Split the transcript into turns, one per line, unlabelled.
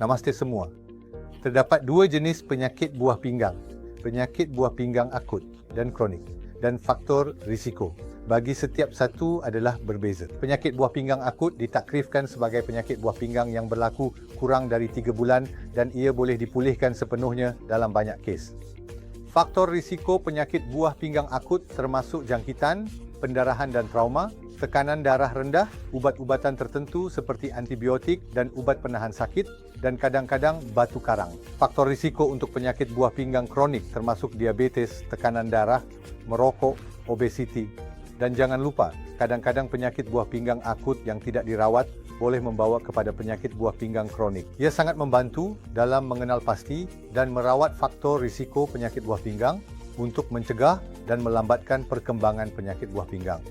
Namaste semua. Terdapat dua jenis penyakit buah pinggang. Penyakit buah pinggang akut dan kronik dan faktor risiko. Bagi setiap satu adalah berbeza. Penyakit buah pinggang akut ditakrifkan sebagai penyakit buah pinggang yang berlaku kurang dari 3 bulan dan ia boleh dipulihkan sepenuhnya dalam banyak kes. Faktor risiko penyakit buah pinggang akut termasuk jangkitan, pendarahan dan trauma, tekanan darah rendah, ubat-ubatan tertentu seperti antibiotik dan ubat penahan sakit, dan kadang-kadang batu karang. Faktor risiko untuk penyakit buah pinggang kronik termasuk diabetes, tekanan darah, merokok, obesiti, dan jangan lupa, kadang-kadang penyakit buah pinggang akut yang tidak dirawat boleh membawa kepada penyakit buah pinggang kronik. Ia sangat membantu dalam mengenal pasti dan merawat faktor risiko penyakit buah pinggang untuk mencegah dan melambatkan perkembangan penyakit buah pinggang.